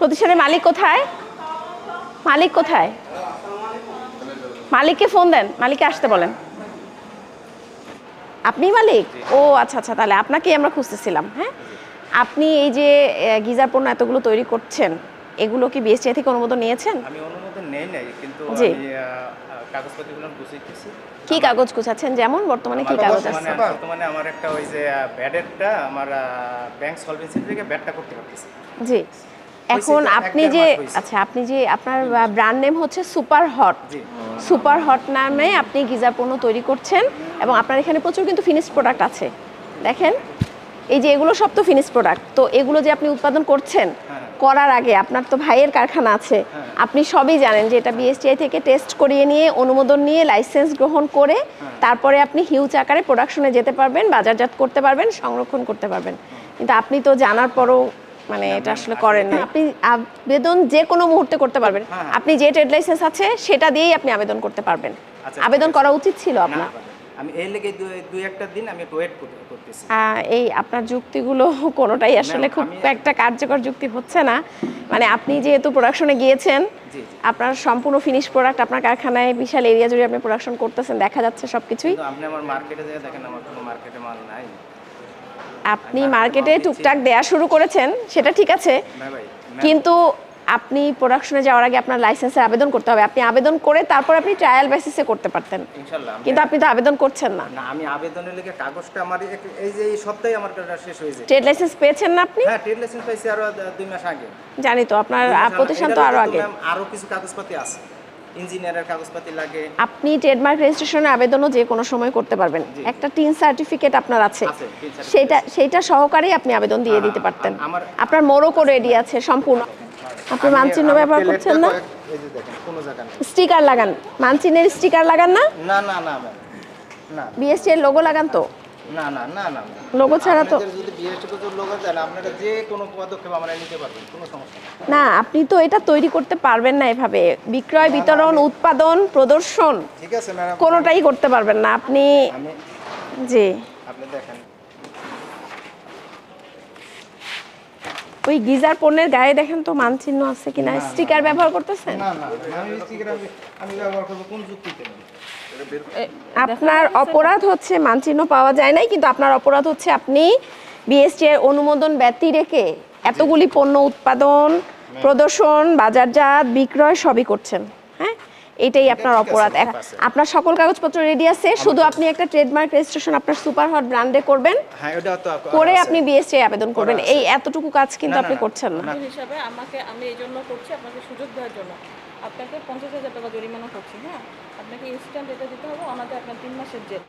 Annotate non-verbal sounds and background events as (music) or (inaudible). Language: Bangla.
প্রতিষ্ঠানের মালিক কোথায়? মালিক কোথায়? মালিককে ফোন দেন মালিককে আসতে বলেন। আপনি মালিক? ও আচ্ছা আচ্ছা তাহলে আপনাকেই আমরা খুঁজতেছিলাম হ্যাঁ? আপনি এই যে গিজার পণ্য এতগুলো তৈরি করছেন এগুলো কি বিএসটিআই থেকে অনুমোদন নিয়েছেন? আমি অনুমোদন নেই নাই কিন্তু আমি কাগজপত্রগুলো গুছিয়েছি। কি কাগজ গুছাচ্ছেন? যেমন বর্তমানে কি কাগজ আছে? বর্তমানে আমার একটা ওই যে ব্যাডেরটা আমার ব্যাংক সলভেন্সি থেকে ব্যাডটা করতে পারতেছি। জি। এখন আপনি যে। আচ্ছা আপনি যে আপনার ব্র্যান্ড নেম হচ্ছে সুপার হট সুপার হট নামে আপনি গিজার পণ্য তৈরি করছেন এবং আপনার এখানে প্রচুর কিন্তু ফিনিশ প্রোডাক্ট আছে দেখেন এই যে এগুলো সব তো ফিনিশ প্রোডাক্ট তো এগুলো যে আপনি উৎপাদন করছেন হ্যাঁ। করার আগে আপনার তো ভাইয়ের কারখানা আছে হ্যাঁ। আপনি সবই জানেন যে এটা বিএসটিআই থেকে টেস্ট করিয়ে নিয়ে অনুমোদন নিয়ে লাইসেন্স গ্রহণ করে হ্যাঁ। তারপরে আপনি হিউজ আকারে প্রোডাকশনে যেতে পারবেন বাজারজাত করতে পারবেন সংরক্ষণ করতে পারবেন কিন্তু আপনি তো জানার পরও মানে এটা আসলে করেন না আপনি আবেদন যে কোনো মুহূর্তে করতে পারবেন। হ্যাঁ। আপনি যে ট্রেড লাইসেন্স আছে সেটা দিয়েই আপনি আবেদন করতে পারবেন। আচ্ছা, আবেদন করা উচিত ছিল আপনার। আমি এই লেগে দুই- একটা দিন আমি ওয়েট করতেছি। এই আপনার যুক্তিগুলো (laughs) কোনোটাই আসলে খুব একটা কার্যকর যুক্তি হচ্ছে না। মানে আপনি যেহেতু প্রোডাকশনে গিয়েছেন আপনার সম্পূর্ণ ফিনিশ প্রোডাক্ট আপনার কারখানায় বিশাল এরিয়া জুড়ে আপনি প্রোডাকশন করতেছেন দেখা যাচ্ছে সবকিছুই। আপনি আমার মার্কেটে দেখেন আমার কোনো মার্কেটে মাল নাই। আপনি মার্কেটে টুকটাক দেয়া শুরু করেছেন সেটা ঠিক আছে। কিন্তু আপনি প্রোডাকশনে যাওয়ার আগে আপনার লাইসেন্সের আবেদন করতে হবে। আপনি আবেদন করে তারপর আপনি ট্রায়াল বেসিসে করতে পারতেন। কিন্তু আপনি তো আবেদন করছেন না। না আমি আবেদনের লেগে কাগজটা আমার এই যে এই সপ্তাহে আমার কাজটা শেষ হয়েছে ট্রেড লাইসেন্স পেয়েছেন না আপনি? হ্যাঁ ট্রেড লাইসেন্স পাইছি আরও দু- দুই মাস আগে। জানি তো আপনার প্রতিষ্ঠান তো আরও আগে। আরও কিছু কাগজপাতি আছে। ইঞ্জিনিয়ারের কাগজপাতি লাগে। আপনি ট্রেডমার্ক রেজিস্ট্রেশনের আবেদনও যে কোনো সময় করতে পারবেন। একটা টিন সার্টিফিকেট আপনার আছে। সেটা সেটা সহকারেই আপনি আবেদন দিয়ে দিতে পারতেন। আপনার মোড়কও রেডি আছে সম্পূর্ণ। আপনি মানচিহ্ন ব্যবহার করছেন না? এই যে দেখেন কোনো জায়গা স্টিকার লাগান। মানচিহ্নের স্টিকার লাগান না? না না না না। বিএসটি এর লোগো লাগান তো? না না না না। লোগো ছাড়া তো যদি বিএসটি পর্যন্ত লোক দেন আপনারা যে কোনো পদক্ষেপ আমরা নিতে পারবেন কোনো সমস্যা না আপনি তো এটা তৈরি করতে পারবেন না এভাবে। বিক্রয় বিতরণ উৎপাদন প্রদর্শন ঠিক আছে ম্যাডাম। কোনোটাই করতে পারবেন না। আপনি জি। আপনি দেখেন ওই গিজার পণ্যের গায়ে দেখেন তো মানচিহ্ন আছে কিনা স্টিকার ব্যবহার করতেছেন? আপনার অপরাধ হচ্ছে মানচিহ্ন পাওয়া যায় নাই কিন্তু আপনার অপরাধ হচ্ছে আপনি বিএসটি এর অনুমোদন ব্যতি রেখে এতগুলি পণ্য উৎপাদন প্রদর্শন বাজারজাত বিক্রয় সবই করছেন। এটাই আপনার অপরাধ। আপনার সকল কাগজপত্র রেডি আছে। শুধু আপনি একটা ট্রেডমার্ক রেজিস্ট্রেশন আপনার সুপার হট ব্র্যান্ডে করবেন। হ্যাঁ ওটা তো আপ- করে আপনি বিএসটি আবেদন করবেন। এই এতটুকু কাজ কিন্তু আপনি করছেন না। না। হিসাবে আমাকে আমি এই জন্য করছি আপনাকে সুযোগ দেওয়ার জন্য। আপনাকে পঞ্চাশ হাজার টাকা জরিমানা করছি হ্যাঁ? আপনাকে ইনস্ট্যান্ট এটা দিতে হবে। আমাদের আপনার তিন মাসের জেল।